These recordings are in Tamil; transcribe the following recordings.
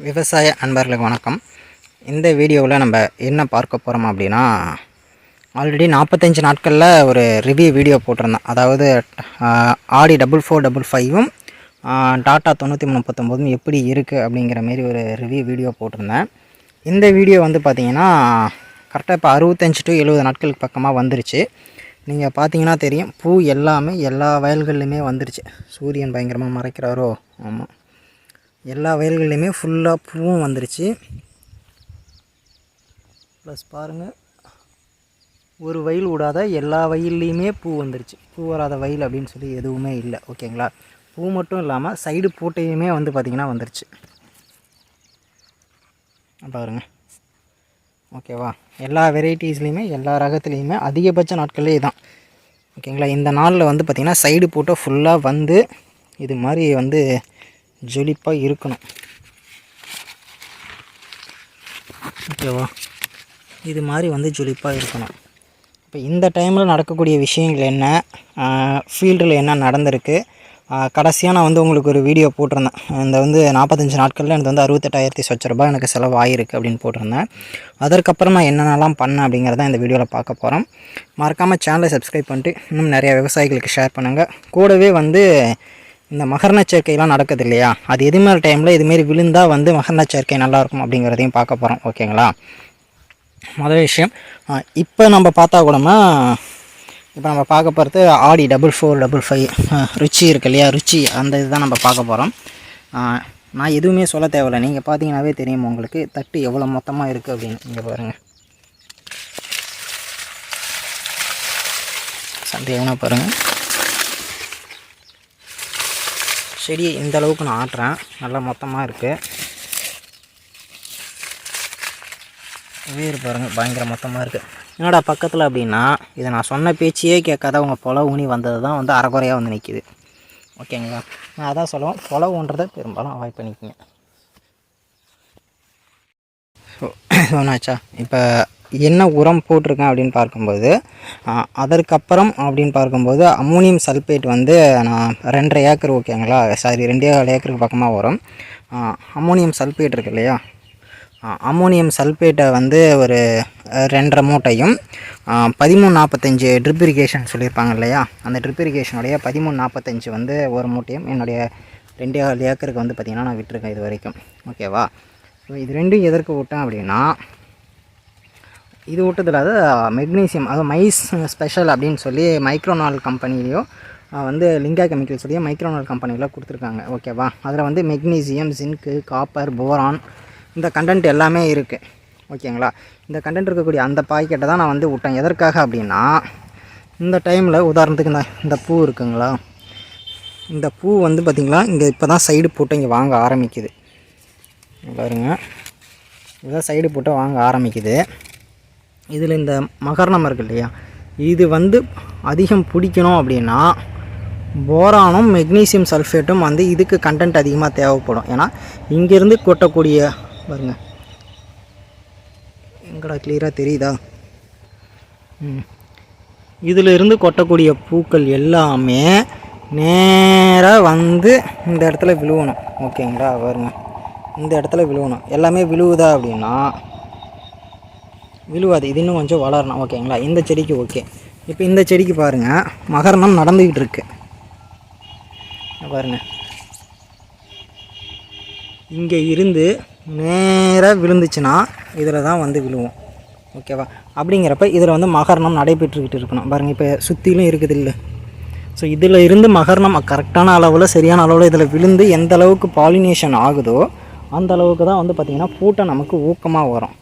விவசாய அன்பர்களுக்கு வணக்கம். இந்த வீடியோவில் நம்ம என்ன பார்க்க போகிறோம் அப்படின்னா ஆல்ரெடி நாற்பத்தஞ்சு நாட்களில் ஒரு ரிவ்யூ வீடியோ போட்டிருந்தேன் அதாவது ஆடி டபுள் ஃபோர் டபுள் ஃபைவும் டாட்டா தொண்ணூற்றி மூணு முப்பத்தொம்போதும் எப்படி இருக்குது அப்படிங்கிற மாரி ஒரு ரிவ்யூ வீடியோ போட்டிருந்தேன். இந்த வீடியோ வந்து பார்த்திங்கன்னா கரெக்டாக இப்போ அறுபத்தஞ்சு டு எழுபது நாட்களுக்கு பக்கமாக வந்துருச்சு. நீங்கள் பார்த்தீங்கன்னா தெரியும் பூ எல்லாமே எல்லா வயல்கள்லையுமே வந்துருச்சு. சூரியன் பயங்கரமாக மறைக்கிறாரோ? ஆமாம் எல்லா வயல்கள்லையுமே ஃபுல்லாக பூவும் வந்துருச்சு. ப்ளஸ் பாருங்கள் ஒரு வயல் விடாத எல்லா வயல்லையுமே பூ வந்துருச்சு. பூ வராத வயல் அப்படின்னு சொல்லி எதுவுமே இல்லை ஓகேங்களா? பூ மட்டும் இல்லாமல் சைடு பூட்டையுமே வந்து பார்த்திங்கன்னா வந்துருச்சு. பாருங்க ஓகேவா? எல்லா வெரைட்டிஸ்லேயுமே எல்லா ரகத்துலேயுமே அதிகபட்ச நாட்களே தான் ஓகேங்களா? இந்த நாளில் வந்து பார்த்திங்கன்னா சைடு பூட்டை ஃபுல்லாக வந்து இது மாதிரி வந்து ஜொலிப்பாக இருக்கணும். ஓகேவா இது மாதிரி வந்து ஜொலிப்பாக இருக்கணும். இப்போ இந்த டைமில் நடக்கக்கூடிய விஷயங்கள் என்ன? ஃபீல்டில் என்ன நடந்திருக்கு? கடைசியாக நான் வந்து உங்களுக்கு ஒரு வீடியோ போட்டிருந்தேன். இந்த வந்து நாற்பத்தஞ்சு நாட்களில் எனக்கு வந்து அறுபத்தெட்டாயிரத்தி சொச்ச ரூபாய் எனக்கு செலவு ஆகிருக்கு அப்படின்னு போட்டிருந்தேன். அதற்கப்புறம் நான் என்னென்னலாம் பண்ணேன் அப்படிங்கிறத இந்த வீடியோவில் பார்க்க போகிறோம் மறக்காமல் சேனலை சப்ஸ்கிரைப் பண்ணிட்டு இன்னும் நிறைய விவசாயிகளுக்கு ஷேர் பண்ணுங்கள் கூடவே வந்து இந்த மகரண சேர்க்கைலாம் நடக்குது இல்லையா அது எதுமாரி மாதிரி டைமில் இதுமாரி விழுந்தால் வந்து மகரண சேர்க்கை நல்லாயிருக்கும் அப்படிங்கிறதையும் பார்க்க போகிறோம் ஓகேங்களா? முதல் விஷயம் இப்போ நம்ம பார்த்தா கூடமா இப்போ நம்ம பார்க்க போகிறது ஆடி double four double five Ruchi இருக்கு இல்லையா? ருச்சி அந்த இதுதான் நம்ம பார்க்க போகிறோம் நான் எதுவுமே சொல்ல தேவையில்ல. நீங்கள் பார்த்தீங்கன்னாவே தெரியும் உங்களுக்கு தட்டு எவ்வளோ மொத்தமாக இருக்குது அப்படின்னு. நீங்கள் பாருங்கள் சந்தேகம்னா பாருங்கள் செடியை இந்த அளவுக்கு நான் ஆட்டுறேன். நல்லா மொத்தமாக இருக்குது வேறு பாருங்கள் பயங்கர மொத்தமாக இருக்குது என்னடா பக்கத்தில் அப்படின்னா இதை நான் சொன்ன பேச்சையே கேட்காத அவங்க புல ஊனி வந்தது தான் வந்து அரைக்குறையாக வந்து நிற்கிது ஓகேங்களா நான் அதான் சொல்லுவேன் புல ஊன்றதை பெரும்பாலும் அவாய்ட் பண்ணிக்கோங்க. ஸோ சொன்னாச்சா இப்போ என்ன உரம் போட்டிருக்கேன் அப்படின்னு பார்க்கும்போது அதற்கப்புறம் அப்படின்னு பார்க்கும்போது அம்மோனியம் சல்பேட் வந்து நான் ரெண்டரை ஏக்கர் ஓகேங்களா சாரி ரெண்டே கால் ஏக்கருக்கு பக்கமாக வரும். அம்மோனியம் சல்பேட் இருக்கு இல்லையா? அம்மோனியம் சல்பேட்டை வந்து ஒரு ரெண்டரை மூட்டையும் பதிமூணு நாற்பத்தஞ்சு ட்ரிப் இரிகேஷன் சொல்லியிருப்பாங்க இல்லையா? அந்த ட்ரிப் இரிகேஷனுடைய பதிமூணு நாற்பத்தஞ்சு வந்து ஒரு மூட்டையும் என்னுடைய ரெண்டே கால் ஏக்கருக்கு வந்து பார்த்திங்கன்னா நான் விட்டுருக்கேன் இது வரைக்கும். ஓகேவா ஸோ இது ரெண்டும் எதற்கு விட்டேன் அப்படின்னா இது ஊட்டத்தில் அது மெக்னீசியம் அதாவது மைஸ் ஸ்பெஷல் அப்படின்னு சொல்லி மைக்ரோனால் கம்பெனிலையோ வந்து லிங்கா கெமிக்கல்ஸுடைய மைக்ரோனால் கம்பெனியில் கொடுத்துருக்காங்க. ஓகேவா அதில் வந்து மெக்னீசியம் ஜிங்க்கு காப்பர் போரான் இந்த கண்டென்ட் எல்லாமே இருக்குது ஓகேங்களா இந்த கண்டென்ட் இருக்கக்கூடிய அந்த பாக்கெட்டை தான் நான் வந்து விட்டேன் எதற்காக அப்படின்னா இந்த டைமில் உதாரணத்துக்கு இந்த இந்த பூ இருக்குங்களா? இந்த பூ வந்து பார்த்திங்களா இங்கே இப்போ தான் சைடு போட்டு இங்கே வாங்க ஆரம்பிக்குது. பாருங்கள் பாருங்க. இதுதான் சைடு போட்டு வாங்க ஆரம்பிக்குது. இதில் இந்த மகரணம் இருக்கு இல்லையா? இது வந்து அதிகம் பிடிக்கணும் அப்படின்னா போரானும் மெக்னீசியம் சல்ஃபேட்டும் வந்து இதுக்கு கண்டென்ட் அதிகமாக தேவைப்படும். ஏன்னா இங்கேருந்து கொட்டக்கூடிய பாருங்க. எங்கடா கிளியராக தெரியுதா? ம். இதில் இருந்து கொட்டக்கூடிய பூக்கள் எல்லாமே நேராக வந்து இந்த இடத்துல விழுவணும். ஓகேங்களா? வருங்க இந்த இடத்துல விழுவணும். எல்லாமே விழுவுதா அப்படின்னா விழுவாது இது இன்னும் கொஞ்சம் வளரணும். ஓகேங்களா? இந்த செடிக்கு ஓகே. இப்போ இந்த செடிக்கு பாருங்கள் மகரணம் நடந்துக்கிட்டு இருக்கு. பாருங்கள் பாருங்க. இங்கே இருந்து நேராக விழுந்துச்சுன்னா இதில் தான் வந்து விழுவோம். ஓகேவா? அப்படிங்கிறப்ப இதில் வந்து மகரணம் நடைபெற்றுக்கிட்டு இருக்கணும். பாருங்கள் இப்போ சுற்றிலும் இருக்குது இல்லை. ஸோ இதில் இருந்து மகரணம் கரெக்டான அளவில் சரியான அளவில் இதில் விழுந்து எந்த அளவுக்கு பாலினேஷன் ஆகுதோ அந்த அளவுக்கு தான் வந்து பார்த்திங்கன்னா பூட்டை நமக்கு ஊக்கமாக வரும்.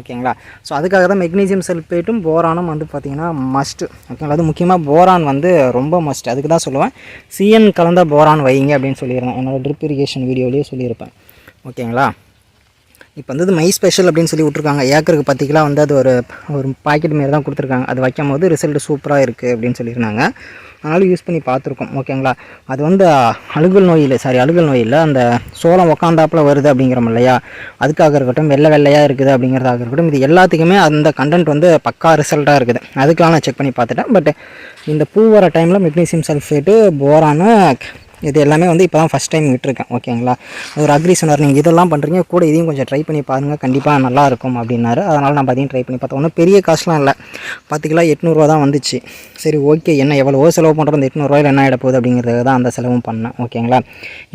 ஓகேங்களா? ஸோ அதுக்காக தான் மெக்னீசியம் சல்பேட்டும் போரானும் வந்து பார்த்திங்கன்னா மஸ்ட்டு ஓகேங்களா? அது முக்கியமாக போரான் வந்து ரொம்ப மஸ்ட் அதுக்கு தான் சொல்லுவேன். சிஎன் கலந்த போரான் வைங்க அப்படின்னு சொல்லியிருந்தேன். என்னோடய ட்ரிப் இரிகேஷன் வீடியோலேயே சொல்லியிருப்பேன். ஓகேங்களா? இப்போ வந்து மை ஸ்பெஷல் அப்படின்னு சொல்லி விட்ருக்காங்க ஏக்கருக்கு பத்து கிலோ வந்து அது ஒரு ஒரு பாக்கெட் மாரி தான் கொடுத்துருக்காங்க. அது வைக்கும் போது ரிசல்ட் சூப்பராக இருக்குது அப்படின்னு சொல்லியிருந்தாங்க. அதனால் யூஸ் பண்ணி பார்த்துருக்கோம். ஓகேங்களா அது வந்து அழுகல் நோயில் சாரி அழுகல் நோயில் அந்த சோளம் உக்காந்தாப்பில் வருது அப்படிங்கிறோம் இல்லையா? அதுக்காக இருக்கட்டும் வெள்ளை வெள்ளையாக இருக்குது அப்படிங்கிறதாக இருக்கட்டும் இது எல்லாத்துக்குமே அந்த கண்டென்ட் வந்து பக்கா ரிசல்ட்டாக இருக்குது. அதுக்கெலாம் நான் செக் பண்ணி பார்த்துட்டேன். பட் இந்த பூ வர டைமில் மெக்னீசியம் சல்ஃபேட்டு போரான இது எல்லாமே வந்து இப்போ தான் ஃபஸ்ட் டைம் விட்டுருக்கேன் ஓகேங்களா ஒரு அக்ரி சொன்னார் நீங்கள் இதெல்லாம் பண்ணுறீங்க கூட இதையும் கொஞ்சம் ட்ரை பண்ணி பாருங்கள் கண்டிப்பாக நல்லாயிருக்கும் அப்படின்னாரு. அதனால் நம்ம அதையும் ட்ரை பண்ணி பார்த்தோம். ஒன்றும் பெரிய காசுலாம் இல்லை. பத்து கிலோ எட்நூறுவா தான் வந்துச்சு. சரி ஓகே என்ன எவ்வளோ செலவு பண்ணுறோம் அந்த எட்நூறுவாயில் என்ன ஆகிட போகுது அப்படிங்கிறது தான் அந்த செலவும் பண்ணேன் ஓகேங்களா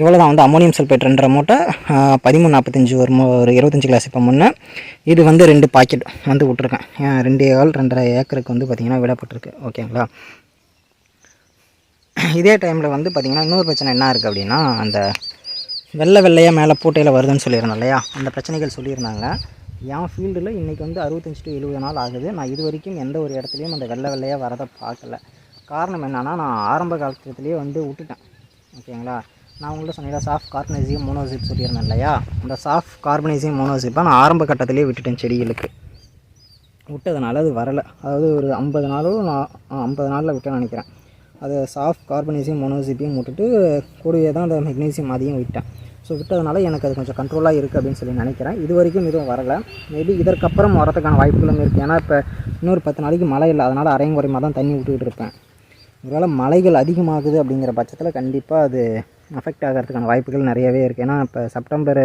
இவ்வளோ தான் வந்து அமோனியம் சல்பேட் ரெண்டரை மூட்டை பதிமூணு நாற்பத்தஞ்சு ஒரு ஒரு இருபத்தஞ்சி கிளாஸ் இப்போ முன்னே. இது வந்து ரெண்டு பாக்கெட் வந்து விட்ருக்கேன் ரெண்டு ஏகால் ரெண்டரை ஏக்கருக்கு வந்து பார்த்திங்கன்னா விடப்பட்டிருக்கு ஓகேங்களா இதே டைமில் வந்து பார்த்திங்கன்னா இன்னொரு பிரச்சனை என்ன இருக்குது அப்படின்னா அந்த வெள்ளை வெள்ளையாக மேலே பூட்டையில் வருதுன்னு சொல்லியிருந்தேன் இல்லையா? அந்த பிரச்சனைகள் சொல்லியிருந்தாங்க. என் ஃபீல்டில் இன்றைக்கி வந்து அறுபத்தஞ்சு டு எழுபது நாள் ஆகுது. நான் இது வரைக்கும் எந்த ஒரு இடத்துலையும் அந்த வெள்ளை வெள்ளையாக வரதை பார்க்கல. காரணம் என்னென்னா நான் ஆரம்ப காலத்துலேயே வந்து விட்டுட்டேன். ஓகேங்களா? நான் உங்கள்கிட்ட சொன்னேன் சாஃப்ட் கார்பனைசியம் மோனோசிப் சொல்லியிருந்தேன் இல்லையா? அந்த சாஃப்ட் கார்பனைசியம் மோனோசிப்பை நான் ஆரம்ப கட்டத்திலே விட்டுட்டேன் செடிகளுக்கு. விட்டதுனால அது வரலை. அதாவது ஒரு ஐம்பது நாளோ நான் ஐம்பது நாளில் விட்டேன்னு நினைக்கிறேன். அதை சாஃப்ட் கார்பனேசியம் மொனோசிப்பியும் விட்டுட்டு கூடவே தான் அந்த மெக்னீசியம் அதையும் விட்டேன். ஸோ விட்டதுனால எனக்கு அது கொஞ்சம் கண்ட்ரோலாக இருக்குது அப்படின்னு சொல்லி நினைக்கிறேன். இது வரைக்கும் எதுவும் வரலை. மேபி இதற்கப்புறம் வரதுக்கான வாய்ப்புகளும் இருக்குது ஏன்னா இப்போ இன்னொரு பத்து நாளைக்கு மழை இல்லை. அதனால் அரையும் குறையமாக தான் தண்ணி விட்டுக்கிட்டு இருப்பேன். ஒருவேளை மழைகள் அதிகமாகுது அப்படிங்கிற பட்சத்தில் கண்டிப்பாக அது அஃபெக்ட் ஆகிறதுக்கான வாய்ப்புகள் நிறையவே இருக்குது ஏன்னா இப்போ செப்டம்பர்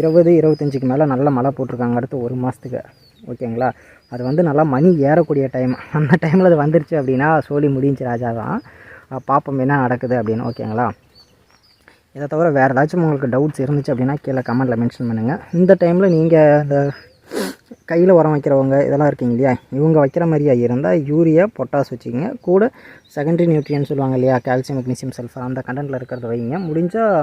இருபது இருபத்தஞ்சிக்கு மேலே நல்ல மழை போட்டிருக்காங்க. அடுத்து ஒரு மாதத்துக்கு ஓகேங்களா? அது வந்து நல்லா மணி ஏறக்கூடிய டைம் அந்த டைமில் அது வந்துருச்சு அப்படின்னா சோழி முடிஞ்சு ராஜா தான். பார்ப்போம் என்ன நடக்குது அப்படின்னு ஓகேங்களா? இதை தவிர வேறு ஏதாச்சும் உங்களுக்கு டவுட்ஸ் இருந்துச்சு அப்படின்னா கீழே கமெண்ட்டில் மென்ஷன் பண்ணுங்கள் இந்த டைமில் நீங்கள் இந்த கையில் உரம் வைக்கிறவங்க இதெல்லாம் இருக்கீங்க இல்லையா? இவங்க வைக்கிற மாதிரியா இருந்தால் யூரியா பொட்டாஸ் வச்சுக்கிங்க. கூட செகண்டரி நியூட்ரியன் சொல்லுவாங்க இல்லையா? கால்சியம் மெக்னீசியம் சல்ஃபர் அந்த கண்டென்ட்டில் இருக்கிறத வைங்க. முடிஞ்சால்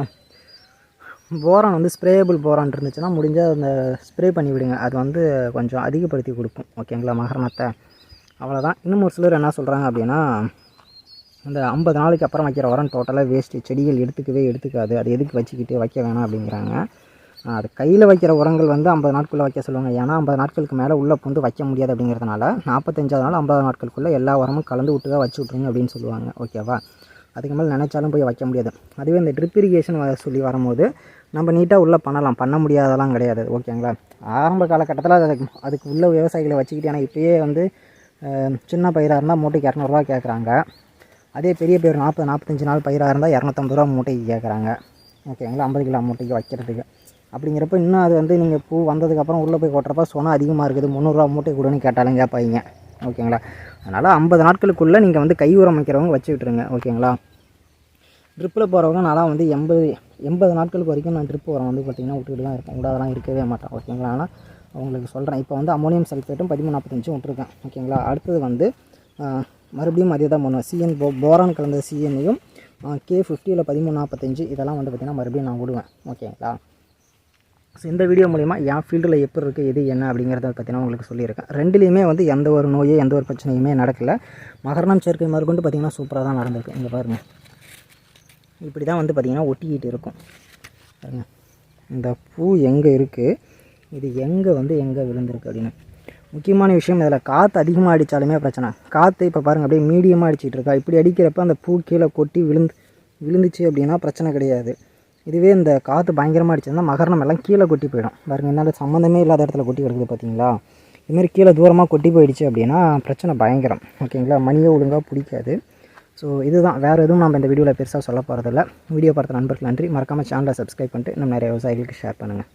போரான் வந்து ஸ்ப்ரேயபிள் போரான் இருந்துச்சுன்னா முடிஞ்சால் அந்த ஸ்ப்ரே பண்ணி விடுங்க. அது வந்து கொஞ்சம் அதிகப்படுத்தி கொடுக்கும். ஓகேங்களா மகரணத்தை? அவ்வளோதான் இன்னும் ஒரு சிலர் என்ன சொல்கிறாங்க அப்படின்னா இந்த ஐம்பது நாளைக்கு அப்புறம் வைக்கிற உரம் டோட்டலாக வேஸ்ட்டு செடிகள் எடுத்துக்கவே எடுத்துக்காது. அது எதுக்கு வச்சுக்கிட்டு வைக்க வேணாம் அப்படிங்கிறாங்க. அது கையில் வைக்கிற உரங்கள் வந்து ஐம்பது நாட்குள்ளே வைக்க சொல்லுவாங்க. ஏன்னா ஐம்பது நாட்களுக்கு மேலே உள்ளே பூந்து வைக்க முடியாது அப்படிங்கிறதுனால நாற்பத்தஞ்சாவது நாள் ஐம்பது நாட்களுக்குள்ளே எல்லா உரமும் கலந்து விட்டுதான் வச்சு விட்ருங்க அப்படின்னு சொல்லுவாங்க. ஓகேவா? அதுக்கு மேலே நினச்சாலும் போய் வைக்க முடியாது. அதுவே இந்த ட்ரிப் இரிகேஷன் சொல்லி வரும்போது நம்ம நீட்டாக உள்ளே பண்ணலாம். பண்ண முடியாதெல்லாம் கிடையாது. ஓகேங்களா ஆரம்ப காலகட்டத்தில் அதுக்கு அதுக்கு உள்ள விவசாயிகளை வச்சுக்கிட்டு ஏன்னா இப்போயே வந்து சின்ன பயிராக இருந்தால் மூட்டைக்கு இரநூறுவா கேட்குறாங்க அதே பெரிய பயிர் நாற்பது நாற்பத்தஞ்சு நாள் பயிராக இருந்தால் இரநூத்தம்பது ரூபா மூட்டைக்கு கேட்குறாங்க ஓகேங்களா ஐம்பது கிலோ மூட்டைக்கு வைக்கிறதுக்கு. அப்படிங்கிறப்ப இன்னும் அது வந்து நீங்கள் பூ வந்ததுக்கப்புறம் உள்ளே போய் கொட்டுறப்ப சொன்னால் அதிகமாக இருக்குது. முந்நூறுரூவா மூட்டை கொடுன்னு கேட்டாலும் கேட்பாங்க ஓகேங்களா? அதனால் ஐம்பது நாட்களுக்குள்ளே நீங்கள் வந்து கை உரம் வைக்கிறவங்க வச்சு விட்டுருங்க ஓகேங்களா ட்ரிப்பில் போகிறவங்க நான்லாம் வந்து எண்பது எண்பது நாட்களுக்கு வரைக்கும் நான் ட்ரிப் உரம் வந்து பார்த்திங்கன்னா விட்டுக்கிட்டு தான் இருக்கேன் விடாதெல்லாம் இருக்கவே மாட்டேன் ஓகேங்களா? ஆனால் உங்களுக்கு சொல்கிறேன் இப்போ வந்து அமோனியம் சல்ஃபேட்டும் பதிமூணு நாற்பத்தஞ்சும் விட்டுருக்கேன் ஓகேங்களா? அடுத்தது வந்து மறுபடியும் அதே தான் பண்ணுவேன். சிஎன் போ போரான் கலந்த சிஎன்னையும் கே ஃபிஃப்டியில் பதிமூணு நாற்பத்தஞ்சு இதெல்லாம் வந்து பார்த்திங்கன்னா மறுபடியும் நான் விடுவேன் ஓகேங்களா? ஸோ இந்த வீடியோ மூலிமா என் ஃபீல்டில் எப்படி இருக்குது எது என்ன அப்படிங்கிறத பற்றினா உங்களுக்கு சொல்லியிருக்கேன். ரெண்டுலேயுமே வந்து எந்த ஒரு நோயோ எந்த ஒரு பிரச்சனையுமே நடக்கலை. மகரணம் சேர்க்கை மறுக்கொண்டு பார்த்திங்கன்னா சூப்பராக தான் நடந்திருக்கு. இங்கே பாருங்கள் இப்படி தான் வந்து பார்த்திங்கன்னா ஒட்டிக்கிட்டு இருக்கும். பாருங்க. இந்த பூ எங்கே இருக்குது இது எங்கே வந்து எங்கே விழுந்திருக்கு அப்படின்னு. முக்கியமான விஷயம் இதில் காற்று அதிகமாக அடித்தாலுமே பிரச்சனை. காற்று இப்போ பாருங்கள் அப்படியே மீடியமாக அடிச்சிட்டு இருக்கா. இப்படி அடிக்கிறப்ப அந்த பூ கீழே கொட்டி விழுந்து விழுந்துச்சு அப்படின்னா பிரச்சனை கிடையாது. இதுவே இந்த காற்று பயங்கரமாக அடிச்சதுன்னா மகரணம் எல்லாம் கீழே கொட்டி போயிடும். பாருங்கள் என்னால் சம்மந்தமே இல்லாத இடத்துல கொட்டி கிடக்குது பார்த்தீங்களா இதுமாரி கீழே தூரமாக கொட்டி போயிடுச்சு அப்படின்னா பிரச்சனை பயங்கரம். ஓகேங்களா? மணியை ஒழுங்காக பிடிக்காது. ஸோ இதுதான். வேறு எதுவும் நம்ம இந்த வீடியோவில் பெருசாக சொல்ல போகிறதில்ல வீடியோ பார்த்த நண்பர்கள் நன்றி. மறக்காமல் சேனலை சப்ஸ்கிரைப் பண்ணிட்டு இன்னும் நிறைய விவசாயிகளுக்கு ஷேர் பண்ணுங்கள்